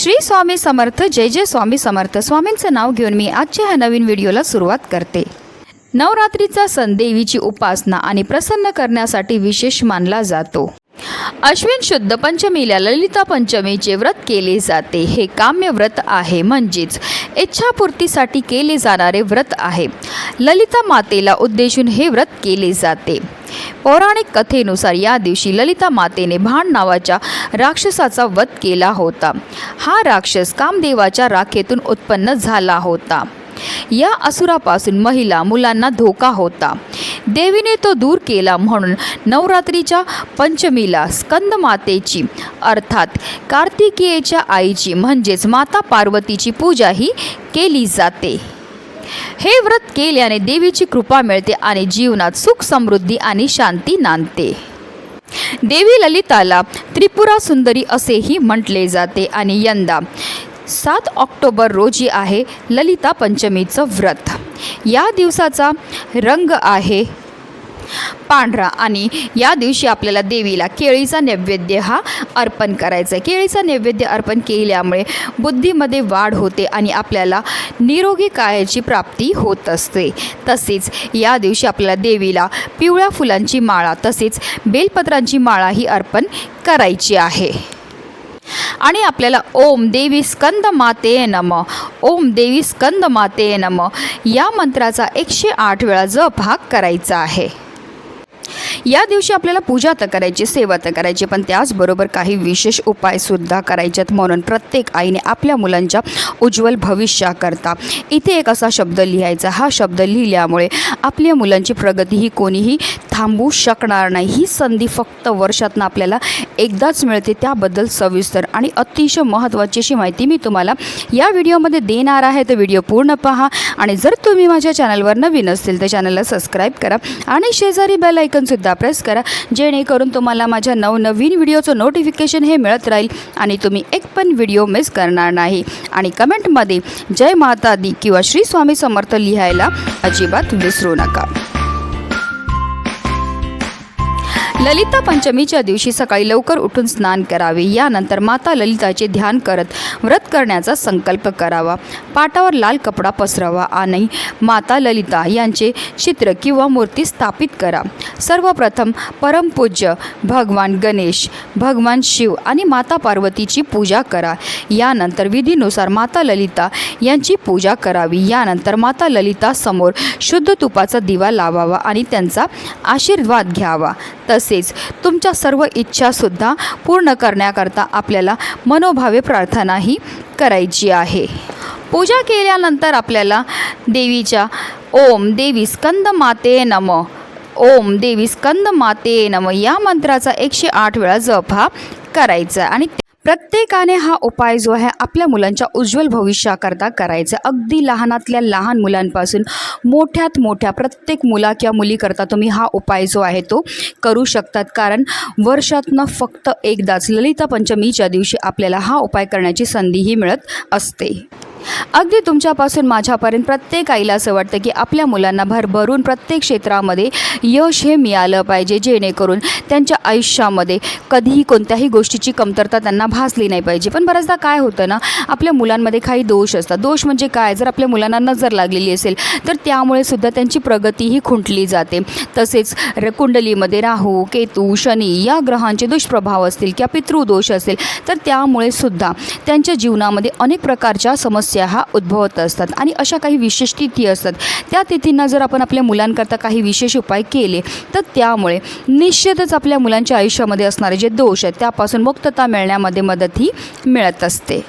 श्री स्वामी समर्थ जय जय स्वामी समर्थ. स्वामींचं नाव घेऊन मी आजच्या ह्या नवीन व्हिडिओला सुरुवात करते. नवरात्रीचा सण देवीची उपासना आणि प्रसन्न करण्यासाठी विशेष मानला जातो. अश्विन शुद्ध पंचमीला ललिता पंचमीचे व्रत केले जाते. हे काम्य व्रत आहे. म्हणजेच इच्छापूर्तीसाठी केले जाणारे व्रत आहे. ललिता मातेला उद्देशून हे व्रत केले जाते. पौराणिक कथेनुसार या दिवशी ललिता मातेने भाण नावाच्या राक्षसाचा वध केला होता. हा राक्षस कामदेवाच्या राखेतून उत्पन्न झाला होता. या असुरापासून महिला मुलांना धोका होता. देवीने तो दूर केला म्हणून नवरात्रीच्या पंचमीला स्कंदमातेची अर्थात कार्तिकीयेच्या आईची म्हणजेच माता पार्वतीची पूजाही केली जाते. हे व्रत केल्याने देवीची कृपा मिळते आणि जीवनात सुख समृद्धी आणि शांती नांदते. देवी ललिताला त्रिपुरा सुंदरी असेही म्हटले जाते आणि यंदा सात ऑक्टोबर रोजी आहे ललिता पंचमीचं व्रत. या दिवसाचा रंग आहे पांढरा आणि या दिवशी आपल्याला देवीला केळीचा नैवेद्य हा अर्पण करायचा आहे. केळीचा नैवेद्य अर्पण केल्यामुळे बुद्धीमध्ये वाढ होते आणि आपल्याला निरोगी कायाची प्राप्ती होत असते. तसेच या दिवशी आपल्याला देवीला पिवळ्या फुलांची माळा तसेच बेलपत्रांची माळाही अर्पण करायची आहे. आणि आपल्याला ओम देवी स्कंद माते नम ओम देवी स्कंद माते नम या मंत्राचा एकशे आठ वेळा जप हा करायचा आहे. या दिवशी आपल्याला पूजा तर करायची सेवा तर करायची पण त्याचबरोबर काही विशेष उपायसुद्धा करायच्यात म्हणून प्रत्येक आईने आपल्या मुलांच्या उज्ज्वल भविष्याकरता इथे एक असा शब्द लिहायचा. हा शब्द लिहिल्यामुळे आपल्या मुलांची प्रगती ही कोणीही थांबू शकणार नाही. ही संधी फक्त वर्षातनं आपल्याला एकदाच मिळते त्याबद्दल सविस्तर आणि अतिशय महत्त्वाची अशी माहिती मी तुम्हाला या व्हिडिओमध्ये देणार आहे. तर व्हिडिओ पूर्ण पहा आणि जर तुम्ही माझ्या चॅनलवर नवीन असतील तर चॅनलला सबस्क्राईब करा आणि शेजारी बेल ऐकनसुद्धा प्रेस करा जेणेकरून तुम्हाला माझ्या नवनवीन व्हिडिओचं नोटिफिकेशन हे मिळत राहील आणि तुम्ही एक पण व्हिडिओ मिस करणार नाही. आणि कमेंटमध्ये जय माता दी किंवा श्री स्वामी समर्थ लिहायला अजिबात विसरू नका. ललिता पंचमीच्या दिवशी सकाळी लवकर उठून स्नान करावे. यानंतर माता ललिताचे ध्यान करत व्रत करण्याचा संकल्प करावा. पाटावर लाल कपडा पसरावा आणि माता ललिता यांचे चित्र किंवा मूर्ती स्थापित करा. सर्वप्रथम परमपूज्य भगवान गणेश भगवान शिव आणि माता पार्वतीची पूजा करा. यानंतर विधीनुसार माता ललिता यांची पूजा करावी. यानंतर माता ललिता समोर शुद्ध तुपाचा दिवा लावावा आणि त्यांचा आशीर्वाद घ्यावा. तसेच तुमच्या सर्व इच्छासुद्धा पूर्ण करण्याकरता आपल्याला मनोभावे प्रार्थनाही करायची आहे. पूजा केल्यानंतर आपल्याला देवीच्या ओम देवी स्कंद माते नम. ओम देवी स्कंद माते नम या मंत्राचा एकशे आठ वेळा जप हा करायचा आणि प्रत्येकाने हा उपाय जो आहे आपल्या मुलांच्या उज्ज्वल भविष्याकरता करायचा. अगदी लहानातल्या लहान मुलांपासून मोठ्यात मोठ्या प्रत्येक मुला किंवा मुलीकरता तुम्ही हा उपाय जो आहे तो करू शकतात. कारण वर्षातनं फक्त एकदाच ललिता पंचमीच्या दिवशी आपल्याला हा उपाय करण्याची संधीही मिळत असते. अगदी तुमच्यापासून माझ्यापर्यंत प्रत्येक आईला असं वाटतं की आपल्या मुलांना भरभरून प्रत्येक क्षेत्रामध्ये यश हे मिळालं पाहिजे जेणेकरून त्यांच्या आयुष्यामध्ये कधीही कोणत्याही गोष्टीची कमतरता त्यांना भासली नाही पाहिजे. पण बऱ्याचदा काय होतं ना आपल्या मुलांमध्ये काही दोष असतात. दोष म्हणजे काय? जर आपल्या मुलांना नजर लागलेली असेल तर त्यामुळे सुद्धा त्यांची प्रगतीही खुंटली जाते. तसेच र कुंडलीमध्ये राहू केतू शनी या ग्रहांचे दुष्प्रभाव असतील किंवा पितृदोष असेल तर त्यामुळे सुद्धा त्यांच्या जीवनामध्ये अनेक प्रकारच्या समस्या हा उद्भवत असतात. आणि अशा काही विशेष तिथी असतात. त्या तिथींना जर आपण आपल्या मुलांकरता काही विशेष उपाय केले तर त्यामुळे निश्चितच आपल्या मुलांच्या आयुष्यामध्ये असणारे जे दोष आहेत त्यापासून मुक्तता मिळण्यामध्ये मदत ही मिळत असते.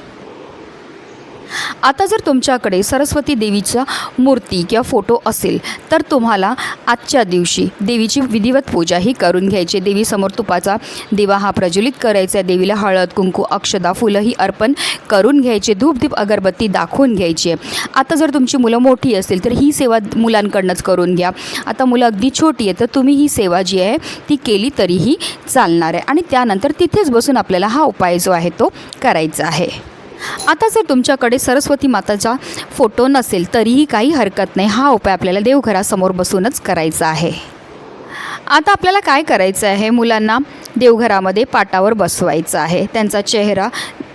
आता जर तुमच्याकडे सरस्वती देवीचा मूर्ती किंवा फोटो असेल तर तुम्हाला आजच्या दिवशी देवीची विधिवत पूजा ही करून घ्यायची. देवीसमोर तुपाचा दिवा हा प्रज्वलित करायचा आहे. देवीला हळद कुंकू अक्षदा फुलंही अर्पण करून घ्यायचे. धूपधीप अगरबत्ती दाखवून घ्यायची आहे. आता जर तुमची मुलं मोठी असतील तर ही सेवा मुलांकडनंच करून घ्या. आता मुलं अगदी छोटी आहे तर तुम्ही ही सेवा जी आहे ती केली तरीही चालणार आहे. आणि त्यानंतर तिथेच बसून आपल्याला हा उपाय जो आहे तो करायचा आहे. आता जर तुमच्याकडे सरस्वती माताचा फोटो नसेल तरीही काही हरकत नाही. हा उपाय आपल्याला देवघरासमोर बसूनच करायचा आहे. आता आपल्याला काय करायचं आहे? मुलांना देवघरामध्ये पाटावर बसवायचं आहे. त्यांचा चेहरा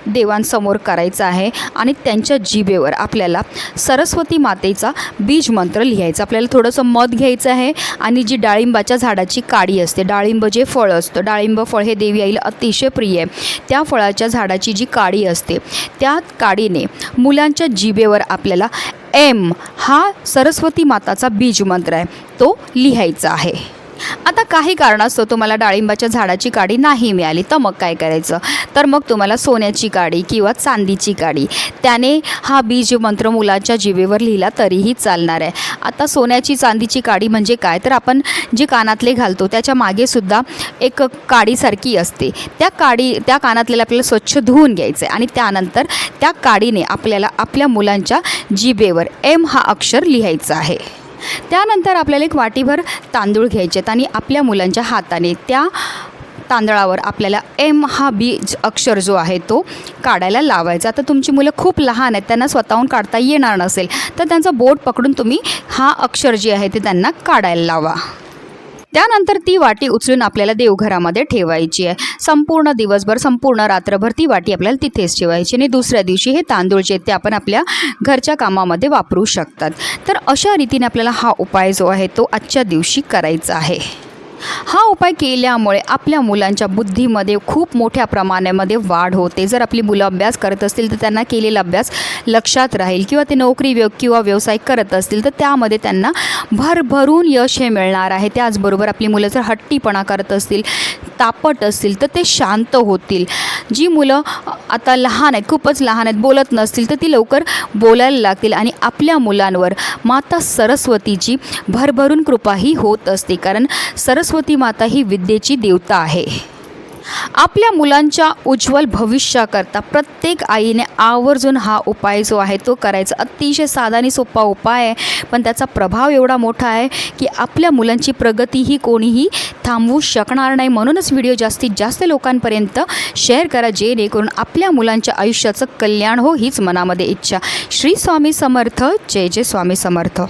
देवांसमोर करायचं आहे आणि त्यांच्या जिभेवर आपल्याला सरस्वती मातेचा बीज मंत्र लिहायचा. आपल्याला थोडंसं मध घ्यायचं आहे आणि जी डाळिंबाच्या झाडाची काडी असते डाळिंब जे फळ असतं डाळिंब फळ हे देवी आईला अतिशय प्रिय आहे. त्या फळाच्या झाडाची जी काडी असते त्या काडीने मुलांच्या जिभेवर आपल्याला एम हा सरस्वती माताचा बीज मंत्र आहे तो लिहायचा आहे. आता काही कारणास्तव तुम्हाला डाळिंबाच्या झाडाची काडी नाही मिळाली. तर मग काय करायचं? तर मग तुम्हाला सोन्याची काडी किंवा चांदीची काडी. त्याने हा बीज मंत्र मुलाच्या जीवेवर लिहिला तरीही चालणार आहे. आता सोन्याची चांदीची काडी म्हणजे काय? तर आपण जे कानातले घालतो त्याच्यामागे सुद्धा एक काडीसारखी असते. त्या काडी त्या कानातलेला आपल्याला स्वच्छ धुवून घ्यायचं आहे आणि त्यानंतर त्या काडीने आपल्याला आपल्या मुलांच्या जिभेवर एम हा अक्षर लिहायचा आहे. त्यानंतर आपल्याला एक वाटीभर तांदूळ घ्यायचे आहेत आणि आपल्या मुलांच्या हाताने त्या तांदळावर आपल्याला एम हा बीज अक्षर जो आहे तो काढायला लावायचा. आता तुमची मुलं खूप लहान आहेत त्यांना स्वतःहून काढता येणार नसेल तर त्यांचं बोट पकडून तुम्ही हा अक्षर जे आहे ते त्यांना काढायला लावा. त्यानंतर ती वाटी उचलून आपल्याला देवघरामध्ये ठेवायची आहे. संपूर्ण दिवसभर संपूर्ण रात्रभर ती वाटी आपल्याला तिथेच ठेवायची आणि दुसऱ्या दिवशी हे तांदूळ जे ते आपण आपल्या घरच्या कामामध्ये वापरू शकतात. तर अशा रीतीने आपल्याला हा उपाय जो आहे तो आजच्या दिवशी करायचा आहे. हा उपाय केल्यामुळे आपल्या मुलांच्या बुद्धीमध्ये खूप मोठ्या प्रमाणामध्ये वाढ होते. जर आपली मुलं अभ्यास करत असतील तर त्यांना केलेला अभ्यास लक्षात राहील किंवा ते नोकरी व्य किंवा व्यवसाय करत असतील तर त्यामध्ये त्यांना भरभरून यश हे मिळणार आहे. त्याचबरोबर आपली मुलं जर हट्टीपणा करत असतील तापट असतील तर ते शांत होतील. जी मुलं आता लहान आहेत खूपच लहान आहेत बोलत नसतील तर ती लवकर बोलायला लागतील आणि आपल्या मुलांवर माता सरस्वतीची भरभरून कृपाही होत असते. कारण सरस्वती माता ही विद्येची देवता आहे. आपल्या मुलांच्या उज्ज्वल भविष्याकरता प्रत्येक आईने आवर्जून हा उपाय जो आहे तो करायचा. अतिशय साधा आणि सोपा उपाय आहे पण त्याचा प्रभाव एवढा मोठा आहे की आपल्या मुलांची प्रगती ही कोणीही थांबवू शकणार नाही. म्हणूनच व्हिडिओ जास्तीत जास्त लोकांपर्यंत शेअर करा जेणेकरून आपल्या मुलांच्या आयुष्याचं कल्याण हो हीच मनामध्ये इच्छा. श्री स्वामी समर्थ. जय जय स्वामी समर्थ.